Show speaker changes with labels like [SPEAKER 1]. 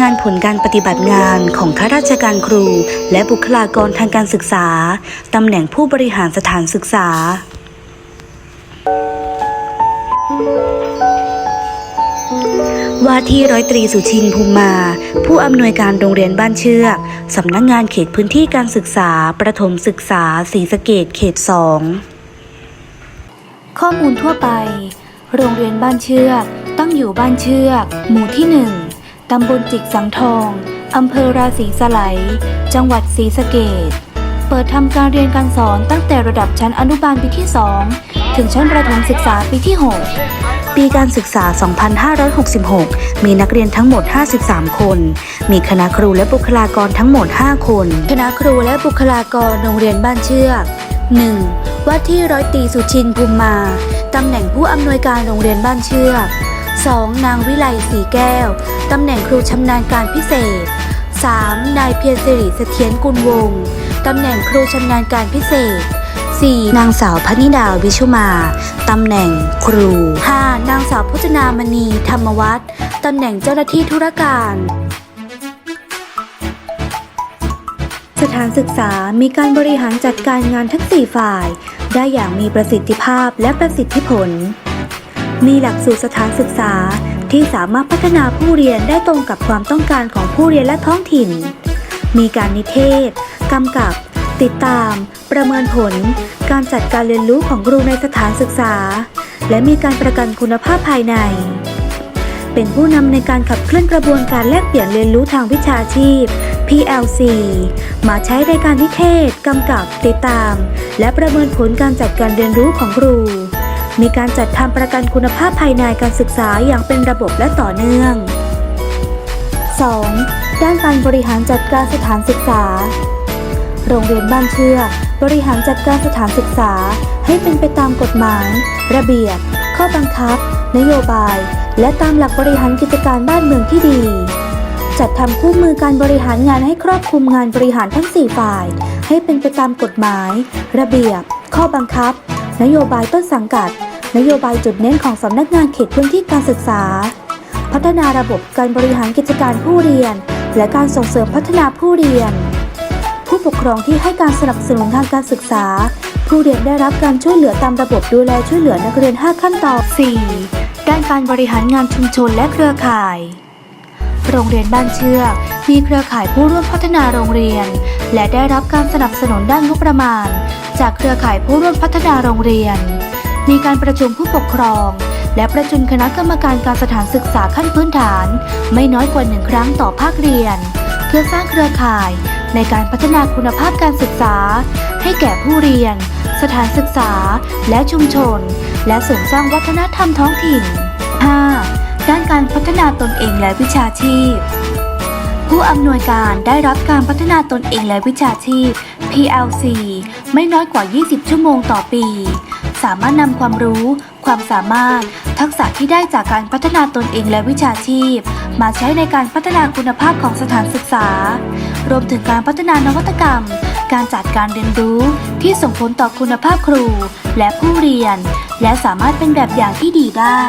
[SPEAKER 1] งานผลการปฏิบัติงานของข้าราชการครู และบุคลากรทางการศึกษา ตำแหน่งผู้บริหารสถานศึกษา ว่าที่ร้อยตรีสุชินภูมิมา ผู้อำนวยการโรงเรียนบ้านเชือกสำนักงานเขตพื้นที่การศึกษา ประถมศึกษาศรีสะเกดเขตสองข้อมูลทั่วไป โรงเรียนบ้านเชือก ตั้งอยู่บ้านเชือก หมู่ที่หนึ่ง ตำบลจิกสังทอง อำเภอราศีสไลยจังหวัดศรีสะเกดเปิดทำการเรียนการสอนตั้งแต่ระดับชั้นอนุบาลปีที่ 2 ถึงชั้นประถมศึกษาปีที่ 6 ปีการศึกษา 2566 มีนักเรียนทั้งหมด 53 คน มีคณะครูและบุคลากรทั้งหมด 5 คน คณะครูและบุคลากรโรงเรียนบ้านเชือก 1. ว่าที่ร้อยตีสุชินภูมิมา ตำแหน่งผู้อำนวยการโรงเรียนบ้านเชือก 2. นางวิไลศรีแก้ว ตำแหน่งครูชำนาญการพิเศษ 3. นายเพียรสิริเสถียรกุลวงศ์ตำแหน่งครูชำนาญการพิเศษ 4. นางสาวพนิดาวิชุมา ตำแหน่งครู 5. นางสาวพจนามณีธรรมวัฒน์ตำแหน่งเจ้าหน้าที่ธุรการ สถานศึกษามีการบริหารจัดการงานทั้ง 4 ฝ่าย ได้อย่างมีประสิทธิภาพและประสิทธิผล มีหลักสูตรสถานศึกษาที่สามารถพัฒนาผู้เรียนได้ตรงกับความต้องการของผู้เรียนและท้องถิ่น มีการนิเทศ กำกับ ติดตาม ประเมินผล การจัดการเรียนรู้ของครูในสถานศึกษา และมีการประกันคุณภาพภายใน เป็นผู้นำในการขับเคลื่อนกระบวนการแลกเปลี่ยนเรียนรู้ทางวิชาชีพ PLC มาใช้ในการนิเทศ กำกับ ติดตาม และประเมินผลการจัดการเรียนรู้ของครู มีการจัดทำประกันคุณภาพภายในการศึกษาอย่างเป็นระบบและต่อเนื่อง 2. ด้านการบริหารจัดการสถานศึกษา โรงเรียนบ้านเชือกบริหารจัดการสถานศึกษาให้เป็นไปตามกฎหมาย ระเบียบ ข้อบังคับ นโยบาย และตามหลักบริหารกิจการบ้านเมืองที่ดี จัดทำคู่มือการบริหารงานให้ครอบคลุมงานบริหารทั้ง 4 ฝ่าย ให้เป็นไปตามกฎหมาย ระเบียบ ข้อบังคับ นโยบายต้นสังกัด นโยบายจุดเน้นของสำนักงานเขตพื้นที่การศึกษา พัฒนาระบบการบริหารกิจการผู้เรียน และการส่งเสริมพัฒนาผู้เรียน ผู้ปกครองที่ให้การสนับสนุนทางการศึกษา ผู้เรียนได้รับการช่วยเหลือตามระบบดูแลช่วยเหลือนักเรียน 5 ขั้นตอน 4. ด้านการบริหารงานชุมชนและเครือข่าย โรงเรียนบ้านเชือกมีเครือข่ายผู้ร่วมพัฒนาโรงเรียน และได้รับการสนับสนุนด้านงบประมาณ จากเครือข่ายผู้ร่วมพัฒนาโรงเรียน มีการประชุมผู้ปกครอง และประชุมคณะกรรมการการสถานศึกษาขั้นพื้นฐาน ไม่น้อยกว่าหนึ่งครั้งต่อภาคเรียน เพื่อสร้างเครือข่าย ในการพัฒนาคุณภาพการศึกษา ให้แก่ผู้เรียน สถานศึกษา และชุมชน และเสริมสร้างวัฒนธรรมท้องถิ่น 5. ด้านการพัฒนาตนเองและวิชาชีพ ผู้อำนวยการได้รับการพัฒนาตนเองและวิชาชีพ PLC ไม่น้อยกว่า 20 ชั่วโมงต่อปีามารถนำความรู้ ความสามารถ ทักษะที่ได้จากการพัฒนาตนเองและวิชาชีพ มาใช้ในการพัฒนาคุณภาพของสถานศึกษา รวมถึงการพัฒนานวัตกรรม การจัดการเรียนรู้ที่ส่งผลต่อคุณภาพครู และผู้เรียน และสามารถเป็นแบบอย่างที่ดีได้